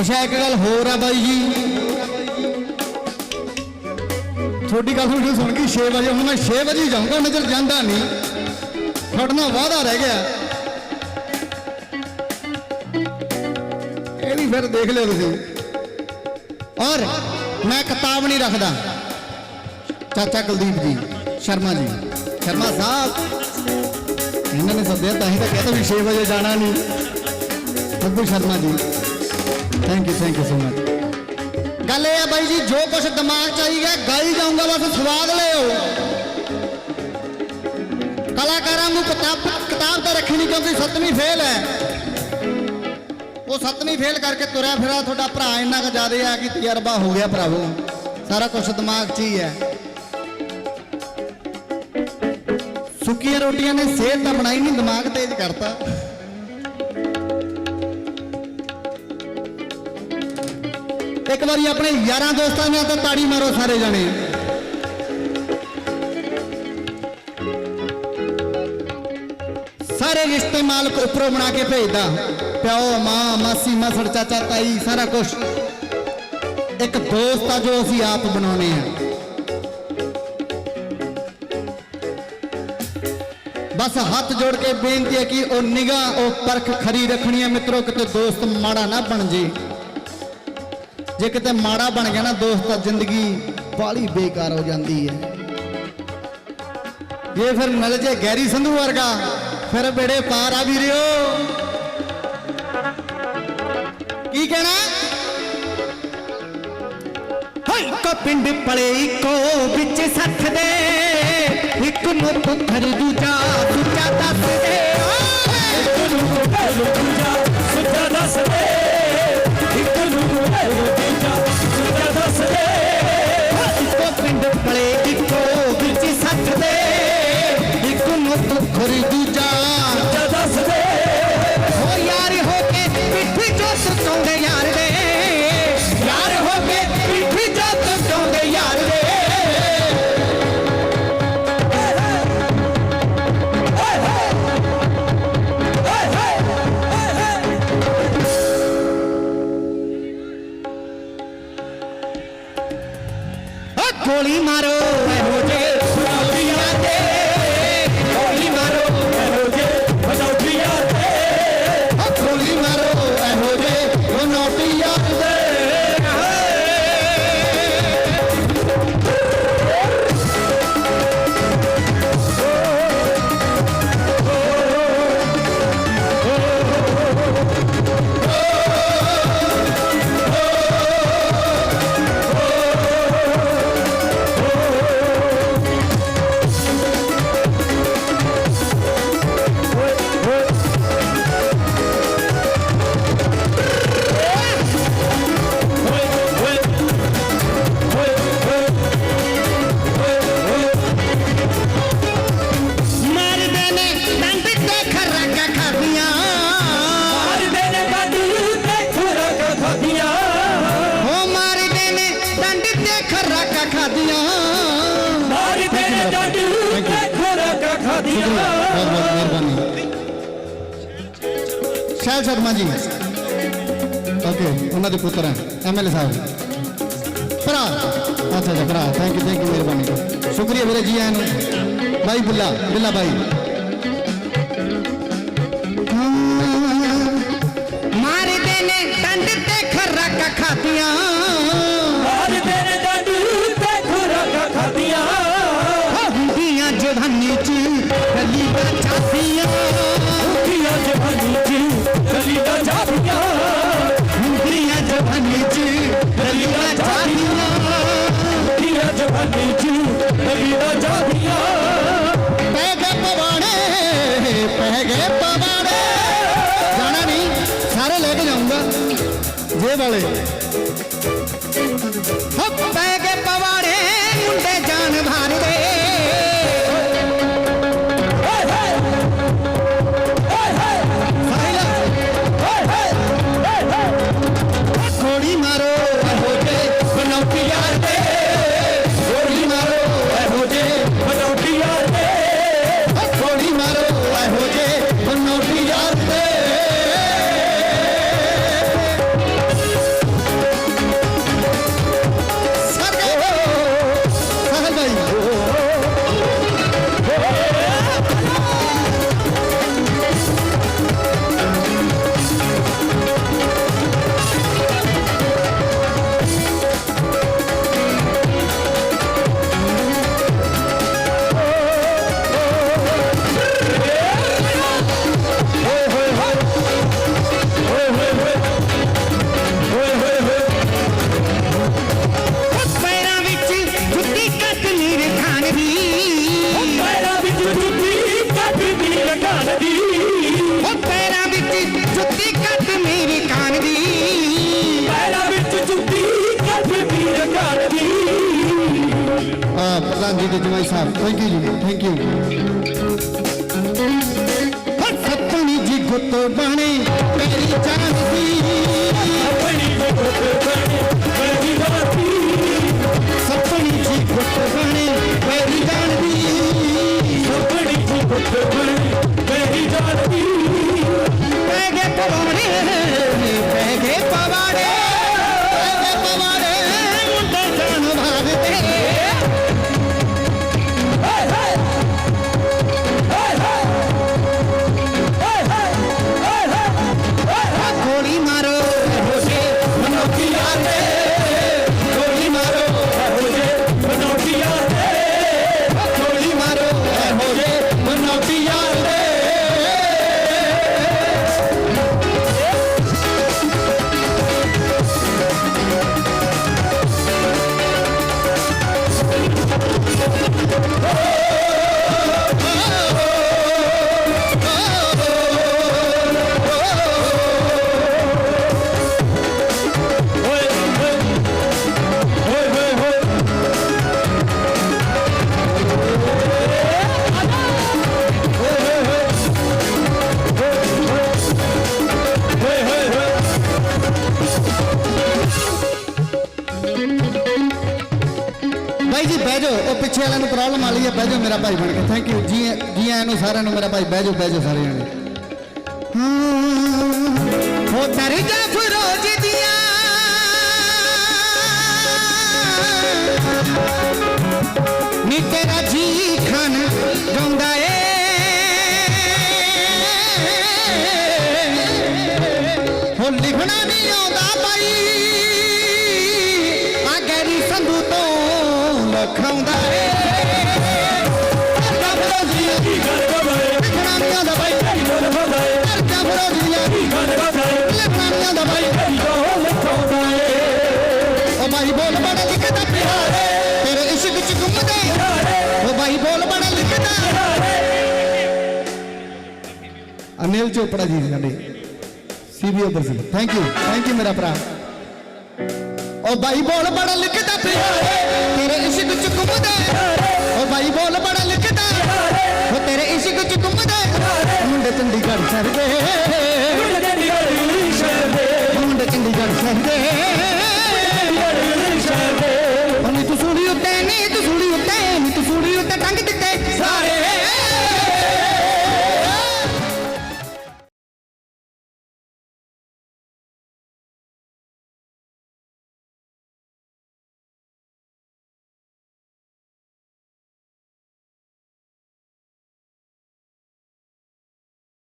ਅੱਛਾ, ਇੱਕ ਗੱਲ ਹੋਰ ਆ ਬਾਈ ਜੀ। ਤੁਹਾਡੀ ਗੱਲ ਹੁਣ ਸੁਣ ਕੇ 6 ਵਜੇ, ਹੁਣ ਮੈਂ 6 ਵਜੇ ਜਾਊਂਗਾ ਨਜ਼ਰ ਜਾਂਦਾ ਨਹੀਂ। ਤੁਹਾਡੇ ਨਾਲ ਵਾਅਦਾ ਰਹਿ ਗਿਆ। ਇਹ ਵੀ ਫਿਰ ਦੇਖ ਲਿਓ ਤੁਸੀਂ। ਔਰ ਮੈਂ ਕਿਤਾਬ ਨਹੀਂ ਰੱਖਦਾ। ਚਾਚਾ ਕੁਲਦੀਪ ਜੀ, ਸ਼ਰਮਾ ਜੀ। ਸ਼ਰਮਾ ਸਾਹਿਬ, ਇਹਨਾਂ ਨੇ ਸੱਦਿਆ, ਤਾਂ ਹੀ ਤਾਂ ਕਹਿੰਦਾ ਵੀ 6 ਵਜੇ ਜਾਣਾ ਨਹੀਂ। Babbu Sharma ji. Thank you thank you so much ਗੱਲ ਇਹ ਆ ਬਾਈ ਜੀ, ਜੋ ਕੁਝ ਦਿਮਾਗ ਚ ਆਈ ਗਿਆ, ਗਾਈ ਜਾਊਂਗਾ, ਬਸ ਸਵਾਦ ਲਿਓ। ਕਲਾਕਾਰਾਂ ਨੂੰ ਕਿਤਾਬ ਕਿਤਾਬ ਤਾਂ ਰੱਖੀ ਨਹੀਂ ਕਿਉਂਕਿ ਸੱਤਵੀਂ ਫੇਲ ਹੈ। ਉਹ ਸੱਤਵੀਂ ਫੇਲ ਕਰਕੇ ਤੁਰਿਆ ਫਿਰਾ ਤੁਹਾਡਾ ਭਰਾ ਇੰਨਾ ਕੁ ਜ਼ਿਆਦਾ ਆ ਕਿ ਤਜਰਬਾ ਹੋ ਗਿਆ ਭਰਾਵੋ। ਸਾਰਾ ਕੁਝ ਦਿਮਾਗ 'ਚ ਹੀ ਹੈ। ਸੁੱਕੀਆਂ ਰੋਟੀਆਂ ਨੇ ਸਿਹਤ ਤਾਂ ਬਣਾਈ ਨਹੀਂ ਦਿਮਾਗ ਤੇਜ਼ ਕਰਤਾ। ਇੱਕ ਵਾਰੀ ਆਪਣੇ ਯਾਰਾਂ ਦੋਸਤਾਂ ਨਾਲ ਤਾਂ ਤਾੜੀ ਮਾਰੋ ਸਾਰੇ ਜਣੇ ਸਾਰੇ ਰਿਸ਼ਤੇ ਮਾਲਕ ਉੱਪਰੋਂ ਬਣਾ ਕੇ ਭੇਜਦਾ ਪਿਓ ਮਾਂ ਮਾਸੀ ਮਾਸੜ ਚਾਚਾ ਤਾਈ ਸਾਰਾ ਕੁਝ ਇੱਕ ਦੋਸਤ ਆ ਜੋ ਅਸੀਂ ਆਪ ਬਣਾਉਨੇ ਆ ਬਸ ਹੱਥ ਜੋੜ ਕੇ ਬੇਨਤੀ ਹੈ ਕਿ ਉਹ ਨਿਗਾਹ ਉਹ ਪਰਖ ਖਰੀ ਰੱਖਣੀ ਹੈ ਮਿੱਤਰੋ ਕਿਤੇ ਦੋਸਤ ਮਾੜਾ ਨਾ ਬਣ ਜੇ ਜੇ ਕਿਤੇ ਮਾੜਾ ਬਣ ਗਿਆ ਨਾ ਦੋਸਤ, ਤਾਂ ਜ਼ਿੰਦਗੀ ਬਾਲੀ ਬੇਕਾਰ ਹੋ ਜਾਂਦੀ ਹੈ। ਜੇ ਫਿਰ ਮਿਲ ਜੇ ਗੈਰੀ ਸੰਧੂ ਵਰਗਾ, ਫਿਰ ਬੇੜੇ ਪਾਰ ਆ ਵੀ ਵੀਰਿਓ। ਕੀ ਕਹਿਣਾ? ਹੋਈ ਕੋ ਪਿੰਡ ਪਲੇ ਕੋ ਵਿੱਚ ਸੱਥ ਦੇ, ਇੱਕ ਨੂੰ ਪੁੱਖਰ ਦੂਜਾ ਦੂਜਾ ਦੱਸ ਦੇ। Lima, é ruim. शुक्रिया शैल शर्मा जी। ओके उन्होंने पुत्र हैं, एम एल ए साहब। भरा अच्छा अच्छा भरा थैंक यू थैंक यू मेहरबानी। शुक्रिया मेरे जी आए भाई बिल्ला बिल्ला भाई। मार देने, दंड ते खराका ਸਾਰੇ ਲੈ ਕੇ ਜਾਊਂਗਾ। ਜੇ ਵਾਲੇ। ਹੋ ਉਹ ਪੈਰਾਂ ਵਿੱਚ ਜੁੱਤੀ ਕੱਟ ਮੇਰੀ ਕਾਨ ਦੀ। ਪੈਰਾਂ ਵਿੱਚ ਜੁੱਤੀ ਕੱਟ ਮੇਰੀ ਕਾਨ ਦੀ। ਆ ਪ੍ਰਧਾਨ ਜੀ ਦੇ ਜਮਾਈ ਸਾਹਿਬ thank you ji thank you ਸਤਨੀ ਜੀ ਗੁੱਤ ਬਣੇ ਮੇਰੀ ਜਾਨ ਦੀ ਆਪਣੀ ਗੁੱਤ ਬਣੇ। ਬਹਿ ਜਾਓ ਉਹ ਪਿੱਛੇ ਵਾਲਿਆਂ ਨੂੰ ਪ੍ਰੋਬਲਮ ਆ ਲਈ ਹੈ, ਬਹਿ ਜਾਓ ਮੇਰਾ ਭਾਈ ਬਣ ਕੇ। ਥੈਂਕ ਯੂ ਜੀ ਜੀ ਆਇਆਂ ਨੂੰ ਸਾਰਿਆਂ ਨੂੰ ਮੇਰਾ ਭਾਈ, ਬਹਿ ਜਾਓ ਬਹਿ ਜਾਓ ਸਾਰੇ ਜਣੇ ਹੋ। ਦਰਜਾ ਫਰੋਜ ਦੀਆਂ। ਨੀ ਤੇਰਾ ਜੀ ਖਾਨ ਗਾਉਂਦਾ ਤੋਂ ਲਖਾਉਂਦਾ ਏ ਕਰਦਾ ਫਰੋਜ਼ੀਆਂ ਕੀ ਗੱਲ ਬਗਾਏ ਲਿਖਣਾ ਨਹੀਂ ਆਉਂਦਾ ਭਾਈ ਕੀ ਗੱਲ ਬਗਾਏ ਕਰਦਾ ਫਰੋਜ਼ੀਆਂ ਕੀ ਗੱਲ ਬਗਾਏ ਲਿਖਣਾ ਨਹੀਂ ਆਉਂਦਾ ਭਾਈ ਕੀ ਜੋ ਲਖਾਉਂਦਾ ਏ ਉਹ ਭਾਈ ਬੋਲ ਬੜਾ ਲਿਖਦਾ ਪਿਆਰੇ ਤੇਰੇ ਇਸ਼ਕ ਚ ਗੁੰਮਦੇ ਉਹ ਭਾਈ ਬੋਲ ਬੜਾ ਲਿਖਦਾ ਅਨਿਲ ਚੋਪੜਾ ਜੀ ਸਾਡੇ ਸੀਬੀਓ ਬਰਸੀ ਥੈਂਕ ਯੂ ਥੈਂਕ ਯੂ ਮੇਰਾ ਭਰਾ ਉਹ ਭਾਈ ਬੋਲ ਬੜਾ ਲਿਖਦਾ प्यारे तेरे इश्क च भाई बोल, बड़ा लिखदा ओ तेरे इश्क च घूमदा मुंडे चंडीगढ़ चढ़ गए।